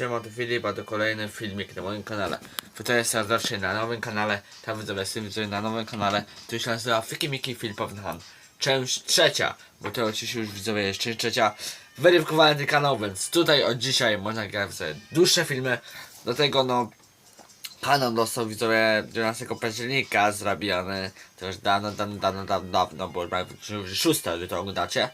Siema, to Filip, a to kolejny filmik na moim kanale. Witam serdecznie na nowym kanale, tam widzowie, z na nowym kanale, który się nazywa Fiki Miki the Hand. Część trzecia, bo to oczywiście już widzowie jest część trzecia. Weryfikowałem ten kanał, więc tutaj od dzisiaj można grać sobie dłuższe filmy. Do tego no, kanał dostał widzowie 12 października zrobiony, to już dawno, dawno, dawno, dawno, dawno, bo już prawie 2006, gdy to oglądacie.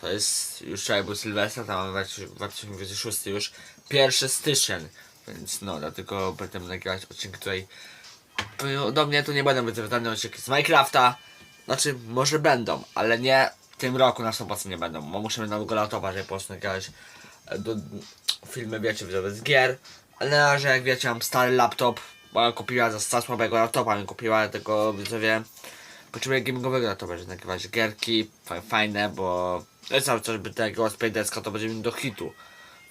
To jest już wczoraj był Sylwester, tam mamy 2026 już. 1 styczeń, więc no, dlatego będę nagrywać odcinki tutaj. No, Do mnie tu nie będą żadne odcinki z Minecrafta. Znaczy, może będą, ale nie w tym roku na 100% nie będą, bo muszę nowego laptopa, żeby po prostu nagrywać e, do, filmy, wiecie, z gier. Ale na razie, jak wiecie, mam stary laptop, bo kupiła za, słabego laptopa, mi kupiła tego, widzowie, potrzebuję gamingowego laptopa, żeby nagrywać gierki, fa- fajne, bo jest cały czas, by tego z to będzie mi do hitu.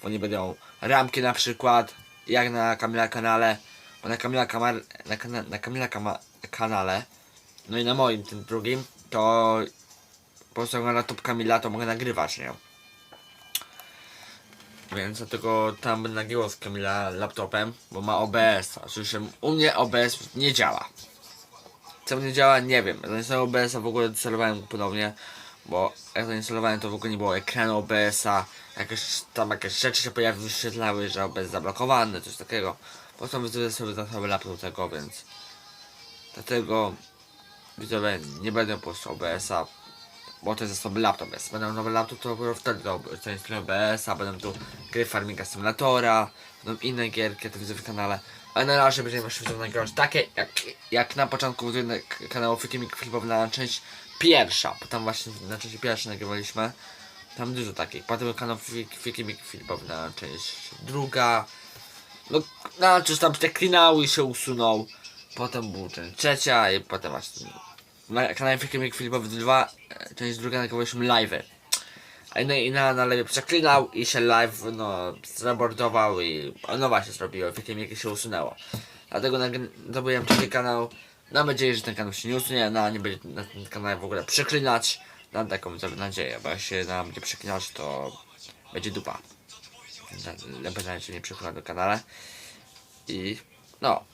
Bo nie będą ramki na przykład, jak na Kamila kanale, bo na Kamila, Kamar, na, na Kamila kama, kanale, no i na moim, tym drugim, to po prostu mam laptop Kamila, to mogę nagrywać, nie? Więc dlatego tam będę nagrywał z Kamila laptopem, bo ma OBS. Oczywiście u mnie OBS nie działa. Co nie działa, nie wiem. Zainstalowałem OBS-a w ogóle instalowałem ponownie, bo jak zainstalowałem to w ogóle nie było ekranu OBS-a, jakieś tam jakieś rzeczy się pojawiły, wyświetlały, że OBS zablokowany, coś takiego. Potem wyzwolę sobie za cały laptop tego, więc dlatego widzowie nie będę prostu OBS-a, bo to jest zasoby laptop jest. Będę nowy laptop, to dopiero wtedy to to instaluję OBS-a, będą tu gry Farminga Simulatora, będą inne gierki, to widzę w kanale. Ale na razie będziemy jeszcze nagrywać takie, jak, jak na początku kanału Filmik Flipowy na część pierwsza, bo tam właśnie na części pierwszej nagrywaliśmy. Tam dużo takich. Potem kanał Filmik Flipowy na część druga. No, na czyż tam te klinały się usunął. Potem był część trzecia i potem właśnie na kanale Filmik Filipowy 2, e, część druga nagrywaliśmy live'y. A inna, inna na lewie przeklinał i się live no zrebordował i no właśnie zrobiło, Filmik się usunęło. Dlatego zrobiłem taki kanał. Mam nadzieję, że ten kanał się nie usunie, no nie będzie na tym kanale w ogóle przeklinać. Mam taką nadzieję, bo jak się nam będzie przeklinać, to będzie dupa. Lepiej na razie nie przeklina do kanale. I no.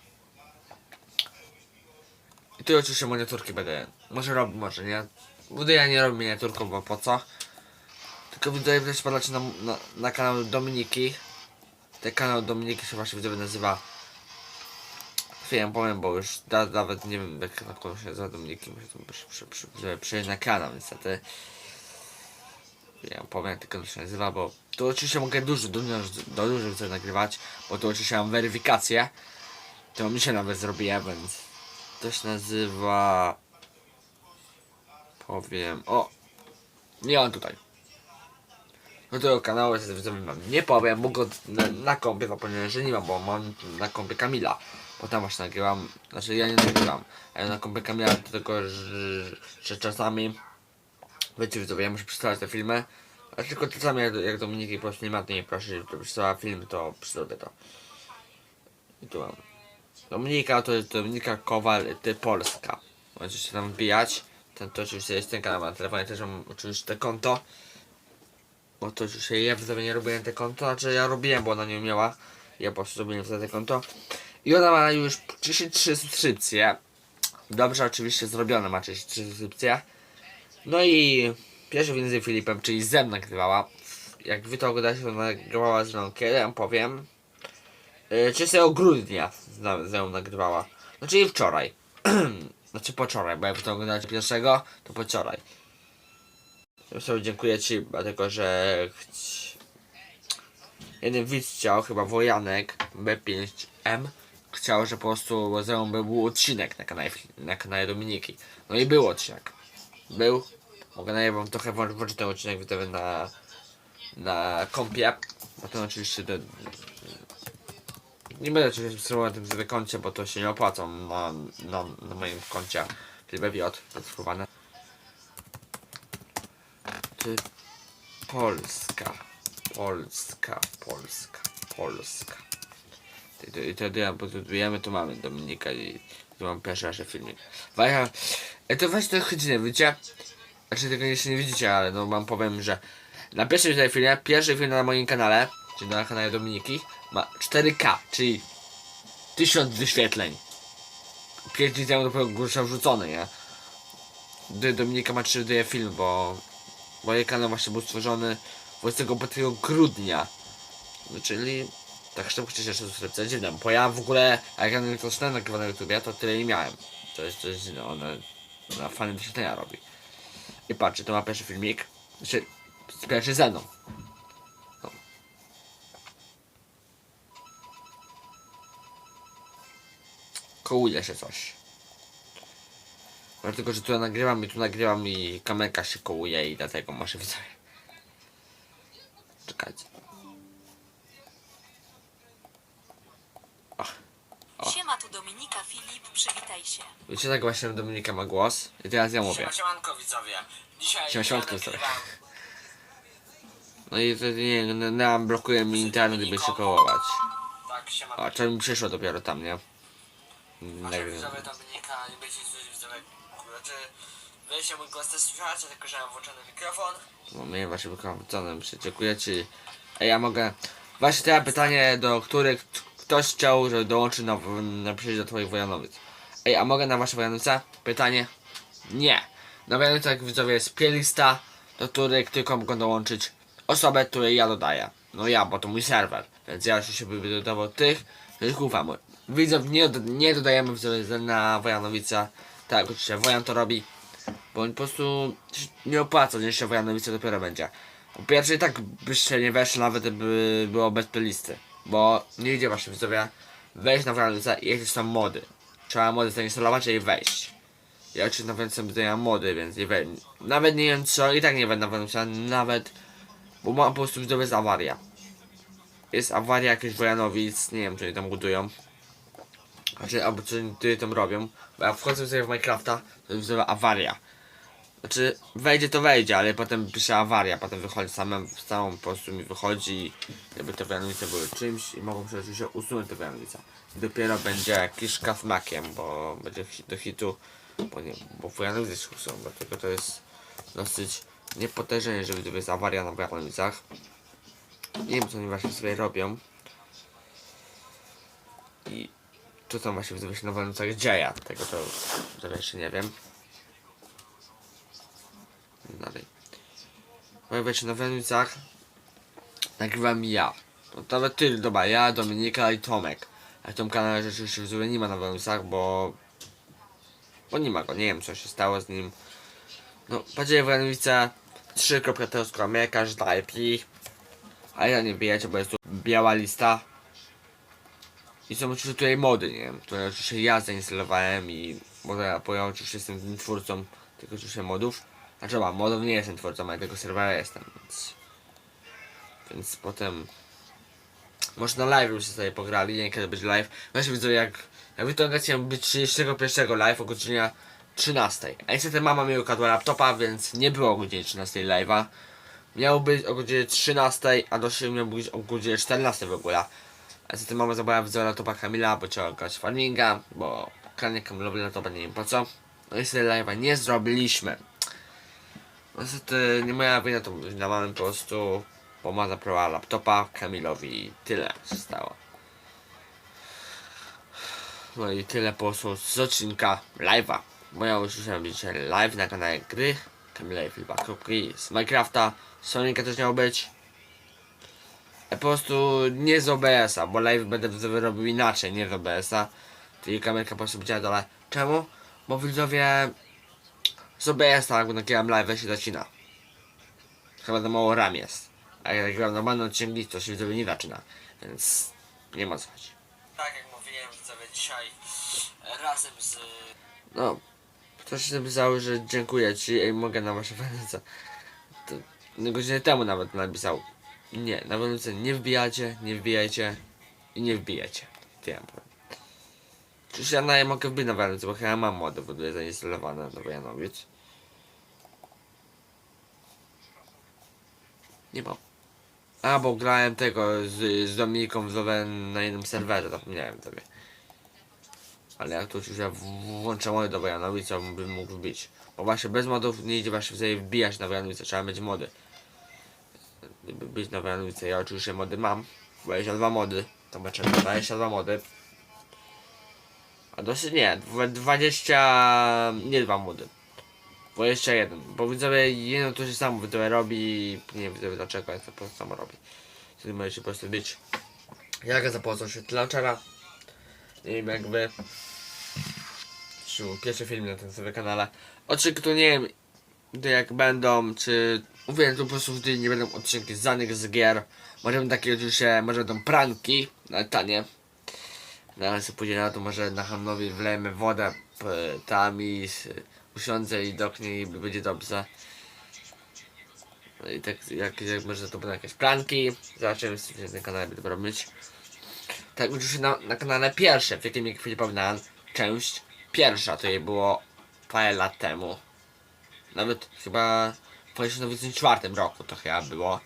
I tu oczywiście miniaturki będę. Może robię, może nie. Budę ja nie robię miniaturką, bo po co? Tylko widzowie też wpadacie na, na, na kanał Dominiki. Ten kanał Dominiki się właśnie nazywa. Chwilę powiem, bo już da, nawet nie wiem jak na kogo się tu przy, przy, przy, na kanał niestety. Ja powiem tylko to się nazywa, bo tu oczywiście mogę dużo, dużo, do dużych rzeczy nagrywać, bo tu oczywiście mam weryfikację. To mi się nawet zrobiłem, więc to się nazywa. Powiem. O! Nie mam tutaj. Do tego kanału mam. Nie powiem, bo go na, na kompie zapomniałem, że nie mam, bo mam na kompie Kamila. Bo tam właśnie nagrywam. Znaczy ja nie nagrywam. Ale na kompie Kamila do że, czasami. Wiecie ja muszę przeczytać te filmy. A tylko czasami jak, jak Dominiki po prostu nie ma, to nie prosi, żeby przeczytała film, to przeczytę to. I tu mam. Dominika to jest Dominika Kowal, ty Polska. Możecie się tam wbijać. Ten to oczywiście jest ten kanał, na telefonie też mam oczywiście te konto. Bo to oczywiście ja wtedy nie robiłem te konto, znaczy ja robiłem, bo ona nie umiała. Ja po prostu zrobiłem wtedy te konto. I ona ma już 33 subskrypcje. Dobrze oczywiście zrobione ma 33 subskrypcje. No i pierwszy z Filipem, czyli ze mną nagrywała. Jak wy to oglądacie, to nagrywała z mną ja powiem. Yy, 30 grudnia z z nią nagrywała. Znaczy i wczoraj. znaczy wczoraj, bo jak wy to oglądacie pierwszego, to po wczoraj. Ja sobie dziękuję ci, dlatego że jeden widz chciał, chyba Wojanek B5M chciał, że po prostu ze mną by był odcinek na kanale, na kanale Dominiki. No i był odcinek. Był. Nawet wam trochę włączyć ten odcinek widzowy na na kompie. Potem oczywiście do, nie będę oczywiście subskrybował na tym sobie koncie, bo to się nie opłaca na, na, na moim koncie FilmWJ zaskrybowane. Ty Polska, Polska, Polska, Polska. I to- wtedy jak budujemy, to mamy Dominika i tu mam pierwszy nasz filmik. Waja, e, to weź to chodzinę, widzicie? Znaczy tego jeszcze nie widzicie, ale no wam powiem, że na pierwszym tutaj filmie, pierwszy film na moim kanale, czyli na kanale Dominiki, ma 4K, czyli 1000 wyświetleń. 5 dni temu dopiero został wrzucony, nie? Do- Dominika ma 3D film, bo, jej kanał właśnie był stworzony 25 grudnia. No, czyli tak szybko się subskrypcja dziwne, bo ja w ogóle, jak ja zaczynałem nagrywać na YouTubie, to tyle nie miałem. To jest, jest dziwne, ona, ona fajne wyświetlenia robi. I patrzcie, to ma pierwszy filmik, znaczy, pierwszy ze mną. No. Kołuje się coś. Dlatego, że tu ja nagrywam i tu nagrywam i kamerka się kołuje i dlatego może widzę. Czekajcie. O. Siema, tu Dominika Filip, przywitaj się. Wiecie, tak właśnie Dominika ma głos i teraz ja mówię. Siema, siemanko widzowie. Dzisiaj Siema, siemanko, nagrywam No i to nie, no, nam blokuje mi internet, by się kołować. Tak, siema. A czy mi przyszło dopiero tam, nie? Może Nagry- widzowie Dominika, nie będzie coś widzowie. Znaczy, się mój głos też słyszałeś, tylko że mam włączony mikrofon. No mnie właśnie dziękuję ci. A ja mogę. Właśnie teraz pytanie, do których t- ktoś chciał, żeby dołączyć na, na przyjść do twoich Wojanowic. Ej, a mogę na wasze Wojanowice? Pytanie? Nie. Na Wojanowicach widzowie jest playlista, do których tylko mogą dołączyć osoby, które ja dodaję. No ja, bo to mój serwer. Więc ja oczywiście bym dodawał tych, których ufam. Widzów nie, nie dodajemy widzowie na Wojanowice. Tak, oczywiście Wojan to robi. Bo po prostu nie opłaca, że jeszcze Wojanowice dopiero będzie. Po pierwsze i tak byście nie weszli nawet by było bez playlisty. Bo nie idzie właśnie widzowie wejść na Wojanowice i jakieś tam mody. Trzeba mody zainstalować i wejść. Ja oczywiście na Wojanowice będę mody, więc nie we... Nawet nie wiem co, i tak nie będę na nawet... Bo mam po prostu widzowie jest awaria. Jest awaria jakichś Wojanowic, nie wiem czy oni tam budują. Znaczy, albo co oni tam robią. Bo jak wchodzę sobie w Minecrafta, to jest awaria. Znaczy, wejdzie to wejdzie, ale potem pisze awaria, potem wychodzi samym, samą po prostu mi wychodzi, jakby te Wojanowice były czymś i mogą się oczywiście usunąć te Wojanowice. I dopiero będzie kiszka z bo będzie hit do hitu, bo nie, bo Wojanowice się usuną, dlatego to jest dosyć niepotężenie, że widzowie jest awaria na Wojanowicach. Nie wiem co oni właśnie sobie robią. I co tam właśnie widzowie się na Wojanowicach dzieje, tego to, to jeszcze nie wiem dalej. Pojawia się na Wenusach. Nagrywam ja. No nawet ty, dobra, ja, Dominika i Tomek. A w tym kanale rzeczywiście w nie ma na Wenusach, bo... Bo nie ma go, nie wiem co się stało z nim. No, patrzcie Wenusa 3.t Ameryka, że da IP. A ja nie bijecie, bo jest tu biała lista. I są oczywiście tutaj mody, nie wiem, które oczywiście ja zainstalowałem i bo ja, ja oczywiście jestem twórcą tych oczywiście modów. Znaczy, ma, modów nie jestem twórcą, ale tego serwera jestem, więc... Więc potem... Może na live byście sobie pograli, nie kiedy będzie live. Właśnie widzę jak... Jak wy to być 31 live o godzinie 13. A niestety mama mi ukradła laptopa, więc nie było o godzinie 13 live'a. Miał być o godzinie 13, a do siebie miał być o godzinie 14 w ogóle. A niestety mama zabrała widzę laptopa Kamila, bo chciała grać farminga, bo kranie Kamilowi laptopa nie wiem po co. No sobie live'a nie zrobiliśmy. Niestety nie moja wina, to wina mamy po prostu, bo ma zabrała laptopa Kamilowi i tyle się stało. No i tyle po prostu z odcinka live'a. Ja musiałem być dzisiaj live na kanale gry. Kamila i Filipa Kropki z Minecrafta. Sonika też miał być. A po prostu nie z OBS-a, bo live będę wyrobił inaczej, nie z OBS-a. Czyli kamerka po prostu będzie dole. Czemu? Bo widzowie z OBS-a, jak nagrywam live, się zacina. Chyba za mało ram jest. A jak nagrywam normalny odcinek, to się widzowie nie zaczyna. Więc nie ma co chodzi. Tak jak mówiłem widzowie dzisiaj e, razem z... No, ktoś napisał, że dziękuję ci i mogę na wasze fanice. To godzinę temu nawet napisał. Nie, na fanice nie wbijacie, nie wbijajcie i nie wbijajcie. Tyle powiem. Przecież ja na mogę wbić na fanice, bo chyba mam młode wody zainstalowane do Wojanowic. Nie mam. A, bo grałem tego z, z Dominiką w Zowe na innym serwerze, zapomniałem sobie. Ale jak to już ja w- włączę mody do Wojanowic, to bym mógł wbić. Bo właśnie bez modów nie idzie właśnie sobie wbijać na Wojanowice, trzeba mieć mody. być na Wojanowicach. Ja oczywiście mody mam. 22 mody. Zobaczymy, 22 mody. A dosyć nie, dwa- 20, nie dwa mody. 21, bo widzowie jedno to się samo widzowie robi, nie widzowie dlaczego, ale to po prostu samo robi. Wtedy możecie po prostu być. Jak zapłacą się launchera. Nie wiem jakby. Pierwszy film na tym sobie kanale. Odcinki to nie wiem gdy jak będą, czy mówię tu po prostu nie będą odcinki z danych z gier. Może będą takie oczywiście, może będą pranki, ale tanie. Ale sobie pójdzie na to, może na Hanowi wlejemy wodę tam i usiądę i doknie i będzie dobrze. No i tak jak, jak może to będą jakieś pranki, zobaczymy co się na kanale będę robić. Tak oczywiście na, na kanale pierwsze, w jakim Filipowi na część pierwsza, to jej było parę lat temu. Nawet chyba w 2024 roku to chyba było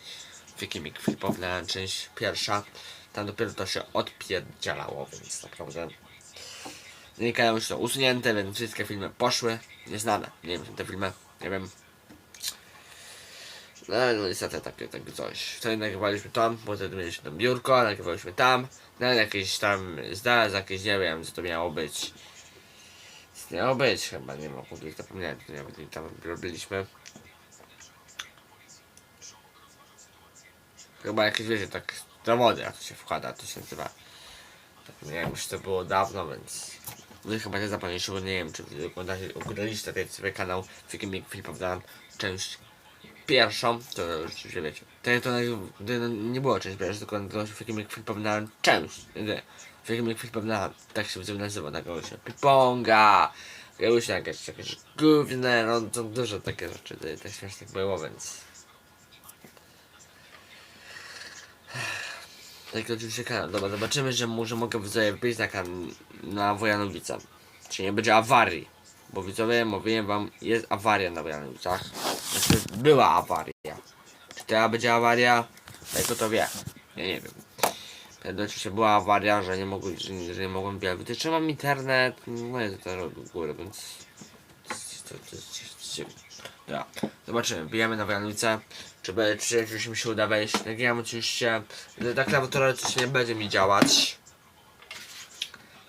Wikimik Filipowi część pierwsza. Tam dopiero to się odpierdzielało, więc naprawdę Znikają już są usunięte, więc wszystkie filmy poszły. Nieznane. Nie wiem, te filmy. Nie wiem. No, no niestety takie, takie coś. Wtedy nagrywaliśmy tam, potem mieliśmy tam biurko, nagrywaliśmy tam. No jakieś tam zdać, jakieś nie wiem co to miało być. Co miało być chyba, nie wiem, kurde, zapomniałem, co nawet tam robiliśmy. Chyba jakieś wiecie, tak zawody jak to się wkłada, to się nazywa. Nie wiem, już to było dawno, więc wy chyba nie zapomnieliście, bo nie wiem, czy oglądaliście ten sobie kanał Filmik Filipów dałem część pierwszą, to już już wiecie. To, to, to nie było część pierwsza, tylko to Filmik Filipów dałem część. Nie, Filmik Filipów dałem, tak się nazywa, tak się Piponga, jakieś jakieś, jakieś gówne, no to dużo takie rzeczy, to, tak śmiesznych było, więc... Tak oczywiście kanał. Dobra, zobaczymy, że może mogę wbić na, na Wojanowice. Czy nie będzie awarii. Bo widzowie, mówiłem wam, jest awaria na Wojanowicach. Znaczy, była awaria. Czy teraz będzie awaria? Tylko to wie. Ja nie wiem. Oczywiście była awaria, że nie mogłem, że, nie- że nie mogłem. Wytyczyłam internet, no jest to do góry, więc... Dobra, zobaczymy. Bijemy na Wojanowice. Czy, czy, czy mi się uda wejść? Nagrałem oczywiście, że ta klawiatura coś nie będzie mi działać.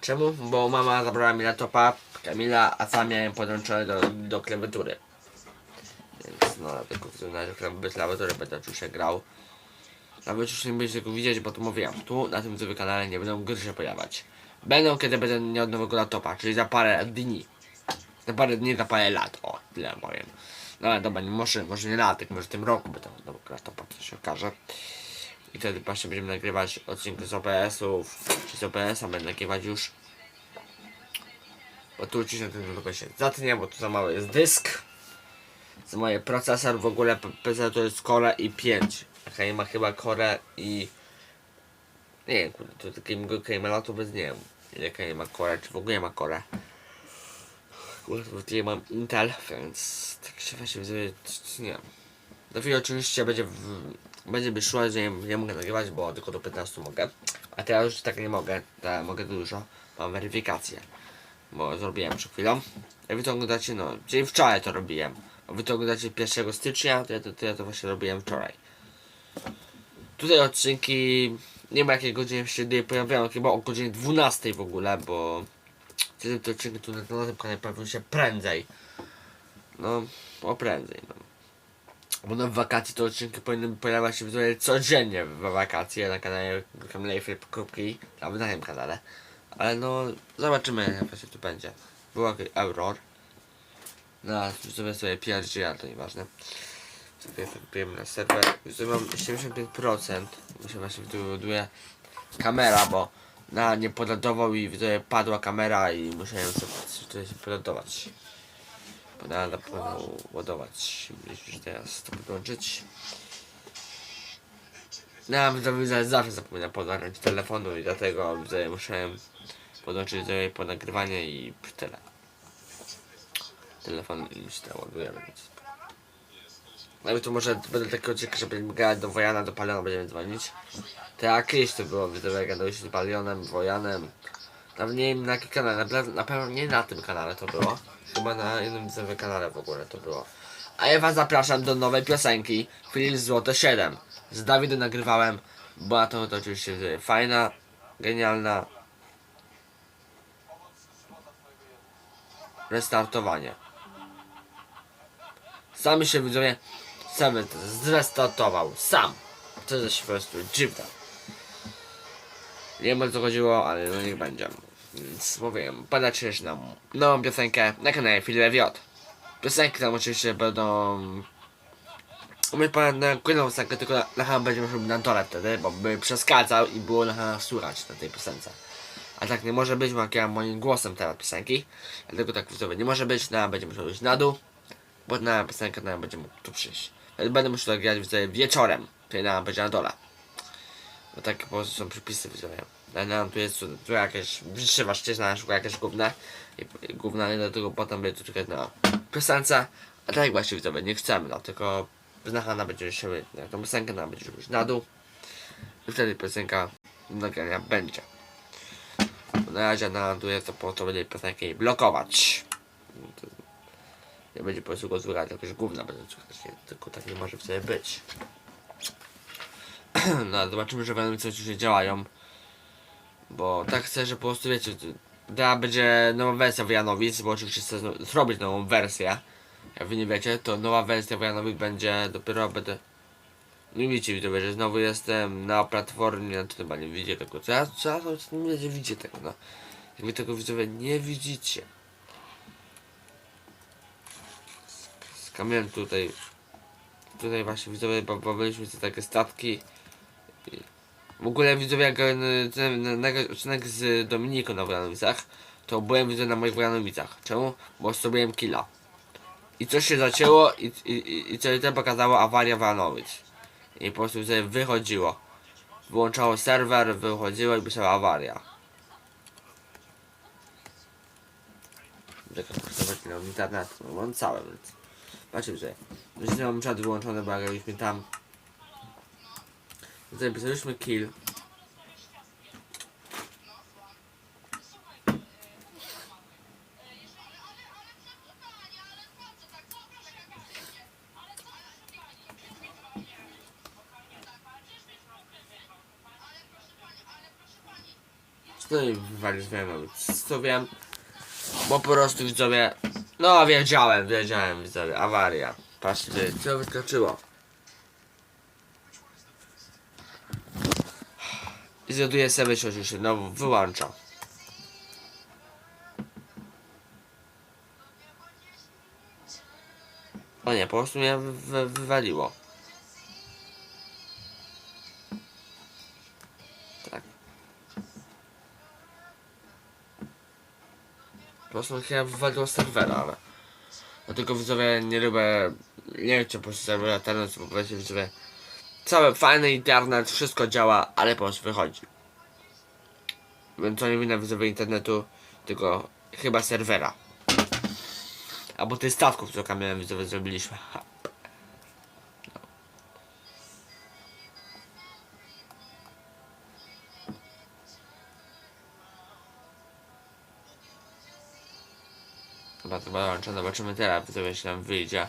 Czemu? Bo mama zabrała mi laptopa Kamila, a sam miałem podłączony do, do klawiatury. Więc no, tylko klawi- klawiatury będę oczywiście grał. Nawet już nie będziecie tego widzieć, bo to mówiłem. Tu na tym kanale nie będą gry się pojawiać. Będą kiedy będę miał nowego laptopa, czyli za parę dni. Za parę dni, za parę lat. O, tyle powiem. No ale dobra, nie, może, może nie lat, tylko może w tym roku miał nowego laptopa, to się okaże. I wtedy właśnie będziemy nagrywać odcinki z OBS-ów, czy z OBS-a będę nagrywać już. Bo tu ci się ten tylko się zatnie, bo tu za mały jest dysk. Za moje procesor w ogóle PC to jest Core i 5. Hej ma chyba Core i... Nie wiem, kurde, to takiego to bez nie wiem. Ile ma Core, czy w ogóle ma Core. Bo tutaj mam Intel, więc tak się właśnie wydaje, nie wiem. Do chwili oczywiście będzie, w, będzie by szło, że nie, nie mogę nagrywać, bo tylko do 15 mogę. A teraz już tak nie mogę, teraz mogę dużo. Mam weryfikację, bo zrobiłem przed chwilą. Wy to oglądacie, no, czyli wczoraj to robiłem. A wy to oglądacie 1 stycznia, to ja to, to, ja to właśnie robiłem wczoraj. Tutaj odcinki, nie ma jakiej godziny się pojawiają, chyba o godzinie 12 w ogóle, bo wtedy te odcinki tu na, tym kanale pojawią się prędzej. No, o prędzej, no. Bo na wakacji to odcinki powinny pojawiać się widzowie codziennie w wakacje na kanale Kamilej Filip Krupki, nawet na tym kanale. Ale no, zobaczymy jak się tu będzie. Był jakiś error. No, widzowie sobie pierdzie, ale to nieważne. Sobie na serwer. Już mam 75%. Bo się właśnie wyduje kamera, bo na nie podadował i padła kamera i musiałem sobie tutaj się podadować. Podada ładować. Musisz teraz to podłączyć. No, ja widzowie zawsze zapominam podłączyć telefonu i dlatego widzowie musiałem podłączyć widzowie po nagrywanie i tyle. Telefon mi się ładuje, więc... Nawet to może będę taki odcinek, żeby grać do Wojana, do Paliona będziemy dzwonić. To jak kiedyś to było, jak gadaliście z Palionem, Wojanem. Nawet nie wiem na jaki kanał, na, na pewno nie na tym kanale to było. Chyba na innym widzowie kanale w ogóle to było. A ja was zapraszam do nowej piosenki Filip Złoto 7 z Dawidem nagrywałem. Była to, to oczywiście fajna, genialna. Restartowanie. Sam się widzowie, sam zrestartował, sam. To jest po prostu dziwne. Nie wiem o co chodziło, ale no niech będzie. Więc mówiłem, podać jeszcze nam nową piosenkę na kanale Filip J. Piosenki tam oczywiście będą... My pan na kolejną piosenkę, tylko na, na będzie musiał być na dole wtedy, bo by przeskadzał i było na słuchać na tej piosence. A tak nie może być, bo jak ja moim głosem teraz piosenki. Dlatego tak widzowie nie może być, na będzie musiał iść na dół, bo na piosenkę na będzie mógł tu przyjść. Będę musiał tak grać widzowie wieczorem, czyli na będzie na dole. No takie po prostu są przepisy widzowie. Ale nam tu jest tu, tu jakieś brzydsze ścieżna, na przykład jakieś gówna i, gówna i dlatego potem będzie tu czekać na piosence. A tak właśnie widzowie, nie chcemy, no tylko znachana będzie się jak tą piosenkę nam będzie już na dół. I wtedy piosenka nagrania będzie. Bo na razie na dół jest to po to będzie piosenkę blokować. Nie będzie po prostu go słychać, jakieś gówna będzie słychać, nie, tylko tak nie może wtedy być. No, zobaczymy, że będą coś już działają. Bo tak chcę, że po prostu wiecie, teraz będzie nowa wersja Wojanowic, bo oczywiście chcę zro- zrobić nową wersję. Jak wy nie wiecie, to nowa wersja Wojanowic będzie dopiero będę. Nie widzicie widzowie, że znowu jestem na platformie, to chyba nie widzicie tego. Co ja, co ja nie widzicie tego, no. Jak wy tego widzowie nie widzicie. Z kamieniem tutaj. Tutaj właśnie widzowie bawiliśmy sobie takie statki. W ogóle widzowie, jak nagrać odcinek z Dominiką na Wojanowicach, to byłem widzę na moich Wojanowicach. Czemu? Bo zrobiłem killa. I coś się zacięło i, i, i, i co pokazało awaria Wojanowic. I po prostu sobie wychodziło. Wyłączało serwer, wychodziło i pisała awaria. Czekam, internet, całe, więc... Patrzcie sobie. Nie mam czat wyłączony, bo graliśmy tam Zapisaliśmy kill. Co i wywali z wiem, co wiem. Bo po prostu widzowie. No wiedziałem, wiedziałem widzowie, awaria. Patrzcie, co wyskoczyło. I zjaduje sobie coś już no wyłącza. O nie, po prostu mnie wy, wy, wywaliło. Po prostu chyba wywaliło serwera, ale... Dlatego widzowie nie lubię... Nie chcę po prostu serwera teraz, bo powiedzcie widzowie... Cały fajny internet, wszystko działa, ale po prostu wychodzi. Więc to nie wina widzowie internetu, tylko chyba serwera. Albo tych statków, co kamieniem widzowie zrobiliśmy. Wyłączę, zobaczymy teraz, widzowie się nam wyjdzie.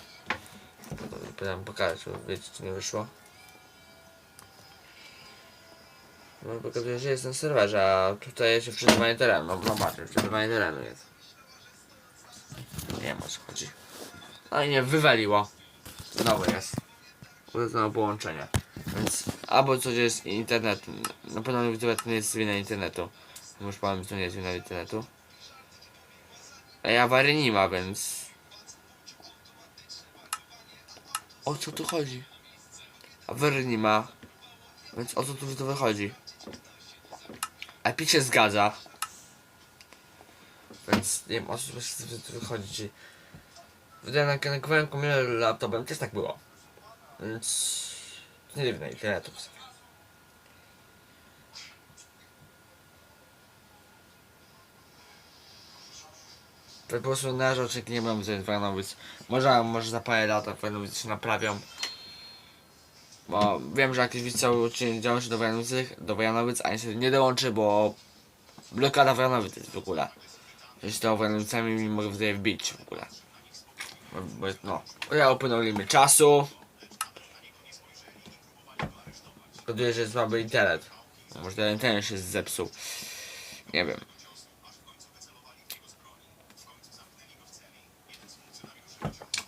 Pytam pokażę, czy wiecie, czy nie wyszło. No pokazuje, że jest na serwerze, a tutaj jest przyznawanie terenu. No, no patrzę, przyznawanie terenu jest. Nie wiem o co chodzi. Ale nie, wywaliło. Znowu jest. Znowu połączenie. Więc albo coś jest internet. Na pewno widzę, to nie jest wina internetu. Już powiem, że to nie jest wina internetu. A ja awarii nie ma, więc... O co tu chodzi? Awarii nie ma. Więc o co tu to wychodzi? IP się zgadza. Więc nie wiem o co tu wychodzi. Wydaje na komputer laptopem, też tak było. Więc... Nie wiem na internetu. w Po prostu na rzeczy nie mam z Wojanowic. Może, może za parę lat Wojanowic się naprawią. Bo wiem, że jakiś widz cały odcinek dołączy do Wojanowic, do Wojanowic, a niestety nie dołączy, bo blokada Wojanowic jest w ogóle. Jeśli to Wojanowicami nie mogę tutaj wbić w ogóle. No, ja upłynął czasu. Zgaduję, że jest słaby internet. Może ten internet się zepsuł. Nie wiem.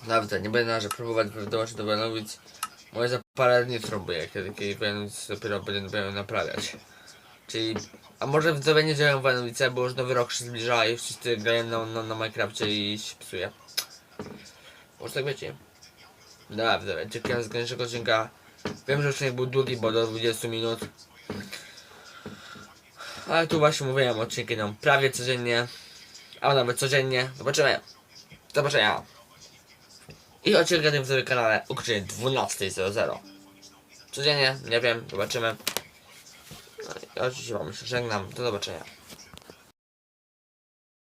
Naprawdę, nie będę nawet próbować dołączyć do Wojanowic. Może za parę dni spróbuję, kiedy kiedy Wojanowic dopiero będę naprawiać. Czyli, a może widzowie nie działają Wojanowice, bo już nowy rok się zbliża i wszyscy grają na, na, na Minecrafcie i się psuje. Może tak wiecie. Dobra, widzowie, czekam z kolejnego odcinka. Wiem, że odcinek był długi, bo do 20 minut. Ale tu właśnie mówiłem, odcinki idą prawie codziennie, a nawet codziennie. Zobaczymy. Zobaczenia. I na tym widzowie kanale o godzinie 12.00. Codziennie, nie wiem, zobaczymy. No i oczywiście wam się żegnam, do zobaczenia.